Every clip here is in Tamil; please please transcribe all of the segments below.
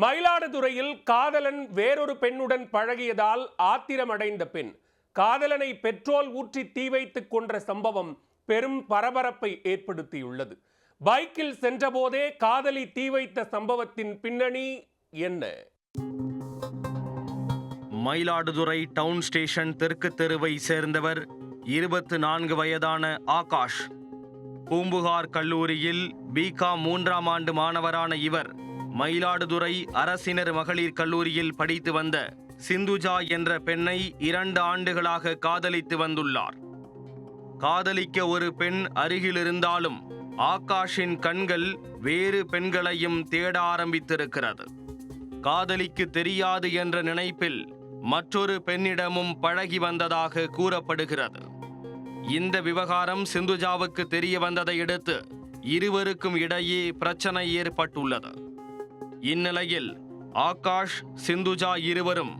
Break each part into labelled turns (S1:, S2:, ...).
S1: மயிலாடுதுறையில் காதலன் வேறொரு பெண்ணுடன் பழகியதால் ஆத்திரமடைந்த பெண் காதலனை பெட்ரோல் ஊற்றி தீ வைத்துக் கொன்ற சம்பவம் பெரும் பரபரப்பை ஏற்படுத்தியுள்ளது. பைக்கில் சென்றபோதே காதலி தீ வைத்த சம்பவத்தின் பின்னணி என்ன?
S2: மயிலாடுதுறை டவுன் ஸ்டேஷன் தெற்கு தெருவை சேர்ந்தவர் இருபத்து நான்கு வயதான ஆகாஷ். பூம்புகார் கல்லூரியில் பிகாம் மூன்றாம் ஆண்டு மாணவரான இவர் மயிலாடுதுறை அரசினர் மகளிர் கல்லூரியில் படித்து வந்த சிந்துஜா என்ற பெண்ணை இரண்டு ஆண்டுகளாக காதலித்து வந்துள்ளார். காதலிக்க ஒரு பெண் அருகில் இருந்தாலும் ஆகாஷின் கண்கள் வேறு பெண்களையும் தேட ஆரம்பித்திருக்கிறது. காதலிக்கு தெரியாது என்ற நினைப்பில் மற்றொரு பெண்ணிடமும் பழகி வந்ததாக கூறப்படுகிறது. இந்த விவகாரம் சிந்துஜாவுக்கு தெரிய வந்ததை அடுத்து இருவருக்கும் இடையே பிரச்சனை ஏற்பட்டுள்ளது. இந்நிலையில் ஆகாஷ் சிந்துஜா இருவரும்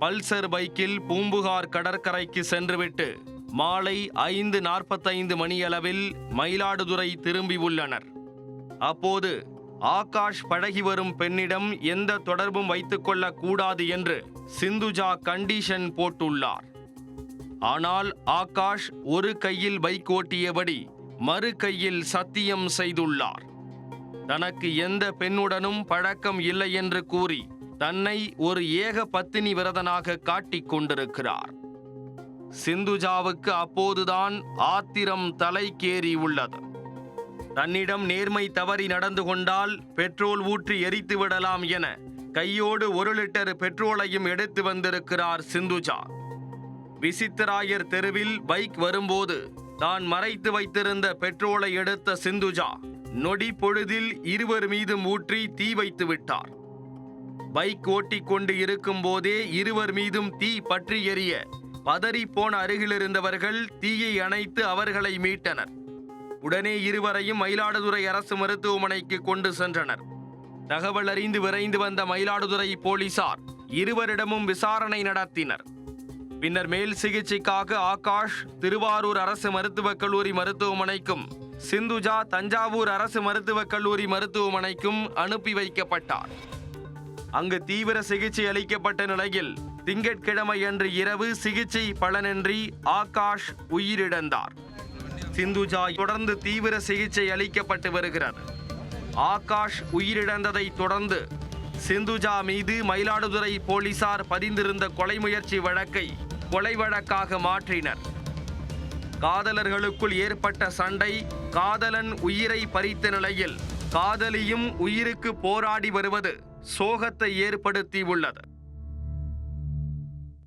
S2: பல்சர் பைக்கில் பூம்புகார் கடற்கரைக்கு சென்றுவிட்டு மாலை ஐந்து நாற்பத்தைந்து மணியளவில் மயிலாடுதுறை திரும்பி உள்ளனர். அப்போது ஆகாஷ் பழகி வரும் பெண்ணிடம் எந்த தொடர்பும் வைத்துக்கொள்ளக் கூடாது என்று சிந்துஜா கண்டிஷன் போட்டுள்ளார். ஆனால் ஆகாஷ் ஒரு கையில் பைக் ஓட்டியபடி மறு கையில் சத்தியம் செய்துள்ளார். தனக்கு எந்த பெண்ணுடனும் பழக்கம் இல்லை என்று கூறி தன்னை ஒரு ஏக பத்தினி விரதனாக காட்டிக் கொண்டிருக்கிறார். சிந்துஜாவுக்கு அப்போதுதான் ஆத்திரம் தலைக்கேறி உள்ளது. தன்னிடம் நேர்மை தவறி நடந்து கொண்டால் பெட்ரோல் ஊற்றி எரித்து விடலாம் என கையோடு ஒரு லிட்டர் பெட்ரோலையும் எடுத்து வந்திருக்கிறார் சிந்துஜா. விசித்தராயர் தெருவில் பைக் வரும்போது தான் மறைத்து வைத்திருந்த பெட்ரோலை எடுத்த சிந்துஜா. நொடி பொழுதில் இருவர் மீதும் ஊற்றி தீ வைத்து விட்டார். பைக் ஓட்டிக் கொண்டு இருக்கும் போதே இருவர் மீதும் தீ பற்றி எரிய பதறி போன அருகிலிருந்தவர்கள் தீயை அணைத்து அவர்களை மீட்டனர். உடனே இருவரையும் மயிலாடுதுறை அரசு மருத்துவமனைக்கு கொண்டு சென்றனர். தகவல் அறிந்து விரைந்து வந்த மயிலாடுதுறை போலீசார் இருவரிடமும் விசாரணை நடத்தினர். பின்னர் மேல் சிகிச்சைக்காக ஆகாஷ் திருவாரூர் அரசு மருத்துவக் கல்லூரி மருத்துவமனைக்கும் சிந்துஜா தஞ்சாவூர் அரசு மருத்துவக் கல்லூரி மருத்துவமனைக்கும் அனுப்பி வைக்கப்பட்டார். அங்கு தீவிர சிகிச்சை அளிக்கப்பட்ட நிலையில் திங்கட்கிழமை அன்று இரவு சிகிச்சை பலனின்றி ஆகாஷ் உயிரிழந்தார். சிந்துஜா தொடர்ந்து தீவிர சிகிச்சை அளிக்கப்பட்டு வருகிறது. ஆகாஷ் உயிரிழந்ததை தொடர்ந்து சிந்துஜா மீது மயிலாடுதுறை போலீசார் பதிந்திருந்த கொலை முயற்சி வழக்கை கொலை வழக்காக மாற்றினர். காதலர்களுக்குள் ஏற்பட்ட சண்டை காதலன் உயிரை பறித்த நிலையில் காதலியும் உயிருக்கு போராடி வருவது சோகத்தை ஏற்படுத்தியுள்ளது.